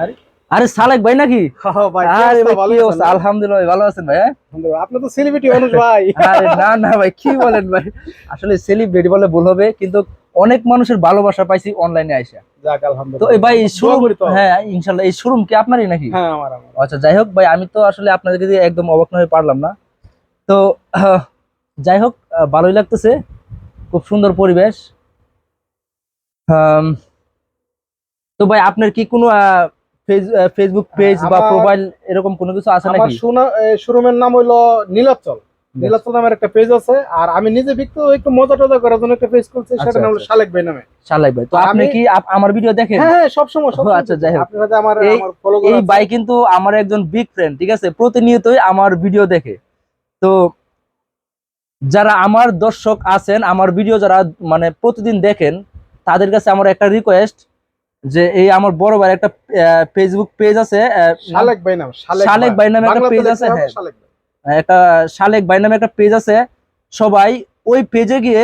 আরে। সালেক ভাই নাকি? ভাই কি আরে ভাই কি অবস্থা? আলহামদুলিল্লাহ ভালো আছেন ভাই হ্যাঁ? আপনি তো সেলিব্রিটি মানুষ ভাই। আরে না না ভাই কি বলেন ভাই? আসলে সেলিব্রিটি বলে ভুল হবে কিন্তু অনেক মানুষের ভালোবাসা পাইছি অনলাইনে আইসা। যাক তো এই ভাই শোরুম করি হ্যাঁ এই শোরুম কি আপনারই নাকি? হ্যাঁ আমার আচ্ছা যাই হোক ভাই আমি তো আসলে আপনাদেরকে দিয়ে একদম অবাক হয়ে পারলাম না। তো যাই হোক ভালোই লাগতেছে খুব সুন্দর পরিবেশ। তো ভাই আপনার কি কোনো ফেসবুক পেজ বা আমার- প্রোফাইল এরকম কোনো কিছু আছে আমার নাকি? শোরুমের নাম হইল নীলাচল। নীলাচল নামের একটা পেজ আছে আর আমি নিজে বিক্রি একটু মজা টজা করার জন্য একটা পেজ আচ্ছা, সেটা নাম হলো আচ্ছা। শালেক ভাই নামে। শালাই ভাই তো আপনি কি আমার ভিডিও দেখেন? হ্যাঁ হ্যাঁ সব ও, আচ্ছা, যাই হোক। আপনার আমার আমার ফলো এই ভাই কিন্তু আমার একজন বিগ ফ্রেন্ড ঠিক আছে? প্রতিনিয়তই আমার ভিডিও দেখে। তো যারা আমার দর্শক আছেন আমার ভিডিও যারা মানে প্রতিদিন দেখেন তাদের কাছে আমার একটা রিকোয়েস্ট যে এই আমার বড় ভাই একটা ফেসবুক পেজ আছে শালেক ভাই নাম শালেক ভাই। নামে একটা লিখতে আছে, হ্যাঁ। একটা শালেক ভাই নামে একটা পেজ আছে। সবাই ওই পেজে গিয়ে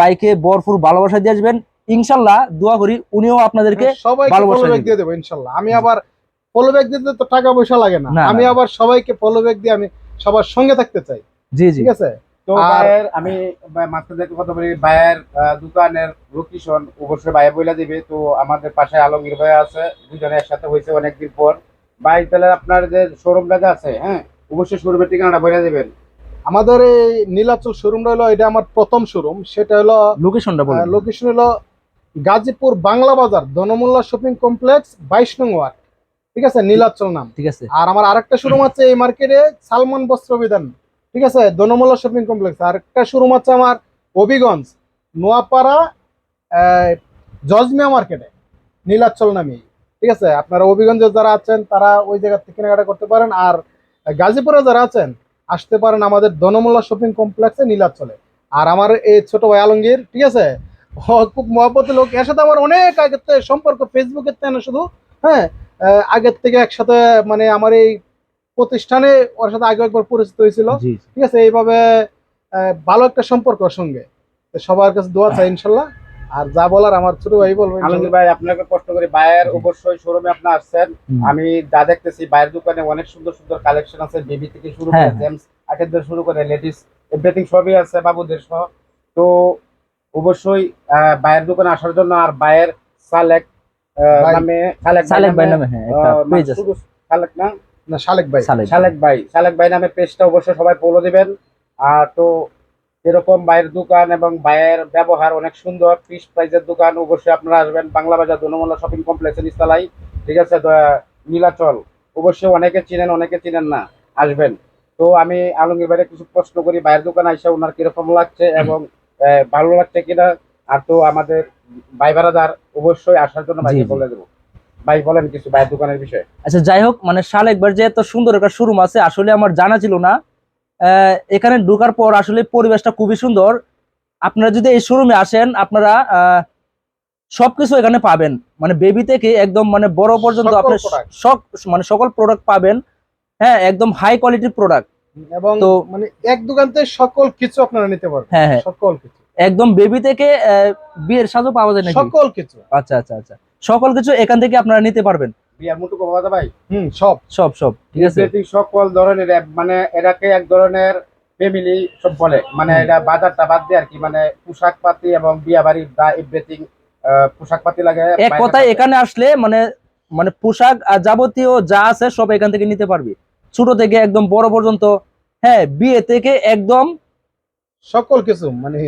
বাইকে ভরপুর ভালোবাসা দিয়ে আসবেন। ইনশাল্লাহ দোয়া করি উনিও আপনাদেরকে ভালোবাসা। দিয়ে দেবো ইনশাল্লাহ। আমি আবার ফলো ব্যাক দিতে তো টাকা পয়সা লাগে না। আমি আবার সবাইকে ফলো ব্যাক দিয়ে আমি সবার সঙ্গে থাকতে চাই। জি জি। ঠিক আছে? তো আমি কথা বলি ভাইয়ের দোকানের লোকেশন অবশ্যই ভাইয়া বইলা দিবে। তো আমাদের পাশে আলমগীর ভাই আছে দুজনে একসাথে হয়েছে অনেকদিন পর। ভাই তাহলে আপনার যে শোরুমটা যে আছে হ্যাঁ অবশ্যই শোরুমের ঠিকানাটা বইলা দিবেন। আমাদের এই নীলাচল শোরুমটা হলো এটা আমার প্রথম শোরুম সেটা হলো লোকেশনটা বলুন। লোকেশন হলো গাজীপুর বাংলা বাজার ধনমুল্লা শপিং কমপ্লেক্স বাইশ নং ওয়ার্ড। ঠিক আছে? নীলাচল নাম। ঠিক আছে। আর আমার আরেকটা শোরুম আছে এই মার্কেটে সালমান বস্ত্র বিধান। ঠিক আছে? ধনমুল্লা শপিং কমপ্লেক্স আর একটা শোরুম আছে আমার হবিগঞ্জ, নোয়াপাড়া জজমিয়া মার্কেটে নীলাচল নামে। ঠিক আছে? আপনারা হবিগঞ্জে যারা আছেন, তারা ওই জায়গা থেকে কেনাকাটা করতে পারেন। আর গাজীপুরে যারা আছেন, আসতে পারেন আমাদের ধনমুল্লা শপিং কমপ্লেক্সে নীলাচলে। আর আমার এই ছোট ভাই আলমগীর, ঠিক আছে? খুব মহব্বতের লোক। এর সাথে আমার অনেক আগের থেকে সম্পর্ক। ফেসবুকের থেকে শুধু হ্যাঁ? আগের থেকে একসাথে মানে আমার এই প্রতিষ্ঠানে ওর সাথে আগে একবার পরিচিত হয়েছিল। ঠিক আছে এইভাবে আহ, ভালো একটা সম্পর্ক ওর সঙ্গে সবার কাছে দোয়া চাই ইনশাল্লাহ। আর যা বলার আমার ছোট ভাই বলব আলমগীর ভাই আপনাকে কষ্ট করে জি। অবশ্যই শোরুমে আপনি আসছেন। আমি যা দেখতেছি ভাইয়ের দোকানে অনেক সুন্দর সুন্দর কালেকশন আছে বেবি থেকে শুরু হ্যাঁ, করে হ্যাঁ। জেমস আটের শুরু করে লেডিস এভরিথিং সবই আছে বাবুদের সহ। তো অবশ্যই আহ, ভাইয়ের দোকানে আসার জন্য আর ভাইয়ের সালেক নামে সালেক সালেক ভাই নামে হ্যাঁ একটা পেজ আছে। সালেক না না শালেক ভাই। সালেক ভাই। সালেক ভাই। নামে পেজটা অবশ্যই সবাই ফলো দিবেন। আর তো এরকম ভাইয়ের দোকান এবং ভাইয়ের ব্যবহার অনেক সুন্দর ফিস প্রাইজের দোকান অবশ্যই আপনারা আসবেন। বাংলা বাজার দনমল্লা শপিং কমপ্লেক্সের নিস্তালাই ঠিক আছে নীলাচল। অবশ্যই অনেকে চিনেন অনেকে চিনেন না আসবেন। তো আমি আলমগীর ভাইয়ের কিছু প্রশ্ন করি ভাইয়ের দোকানে এসে ওনার কীরকম লাগছে এবং ভালো লাগছে কিনা? আর তো আমাদের ভাই ভাড়াদার অবশ্যই আসার জন্য ভাইকে বলে দেবো। ভাই বলেন কিছু ভাইয়ের দোকানের বিষয়ে। আচ্ছা যাই হোক মানে শালেকবার যে এত সুন্দর একটা শোরুম আছে আসলে আমার জানা ছিল না। এখানে ঢোকার পর আসলে পরিবেশটা খুবই সুন্দর। আপনারা যদি এই শোরুমে আসেন আপনারা সবকিছু এখানে পাবেন। মানে বেবি থেকে একদম মানে বড় পর্যন্ত আপনি সব মানে সকল প্রোডাক্ট পাবেন। হ্যাঁ একদম হাই কোয়ালিটির প্রোডাক্ট এবং তো- মানে এক দোকান থেকে সকল কিছু আপনারা নিতে পারবেন। হ্যাঁ হ্যাঁ। সকল কিছু। একদম বেবি থেকে বিয়ের সাজও পাওয়া যায় নাকি? সকল কিছু। আচ্ছা আচ্ছা আচ্ছা। সকল কিছু এখান থেকে আপনারা নিতে পারবেন। বিয়ার মুটুকো বাবা ভাই? হুম সব সব সব ঠিক আছে। সকল ধরনের মানে এটাকে এক ধরনের ফ্যামিলি সব বলে। মানে এটা বাজারটা বাদ দিয়ে আর কি মানে পোশাক পাতি এবং বিয়া বাড়ির এভরিথিং পোশাক পাতি লাগে এক কথায় এখানে আসলে মানে মানে পোশাক আর যাবতীয় যা আছে সব এখান থেকে নিতে পারবি। ছোট থেকে একদম বড় পর্যন্ত হ্যাঁ বিয়ে থেকে একদম সকল কিছু মানে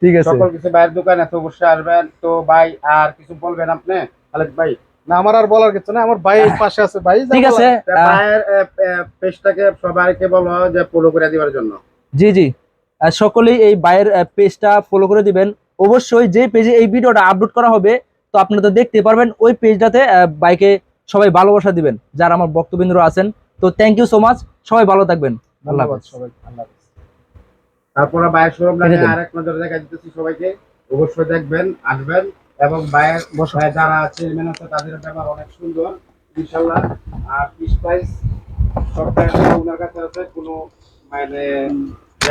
ঠিক সকল কিছু ভাইয়ের দোকানে তো অবশ্যই আসবেন তো ভাই আর কিছু বলবেন আপনি? খালেদ ভাই। না আমার আর বলার কিছু না আমার ভাই পাশে আছে ভাই ঠিক আছে ভাইয়ের পেজটাকে সবাইকে বলো যে ফলো করে দেওয়ার জন্য। জি জি। সকলেই এই বাইরের পেজটা ফলো করে দিবেন। অবশ্যই যে পেজে এই ভিডিওটা আপলোড করা হবে তো আপনারা তো দেখতে পারবেন ওই পেজটাতে বাইকে সবাই ভালোবাসা দিবেন যারা আমার বক্তবিন্দু আছেন। তো থ্যাংক ইউ সো মাচ সবাই ভালো থাকবেন। ধন্যবাদ সবাই আল্লাহ। তারপরে বায়ের শোরুম লাগে। আরেক নজরে দেখা দিতেছি সবাইকে। অবশ্যই দেখবেন আসবেন এবং বায়ের বসায় যারা চেয়ারম্যান আছে তাদের ব্যাপার অনেক সুন্দর ইনশাল্লাহ আর পিস প্রাইস সবটাই ওনার কাছে আছে কোনো মানে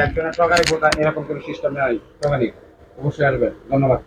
একজনের সরকারি গোটা এরকম কোনো সিস্টেম নেই টকানি অবশ্যই আসবেন। ধন্যবাদ।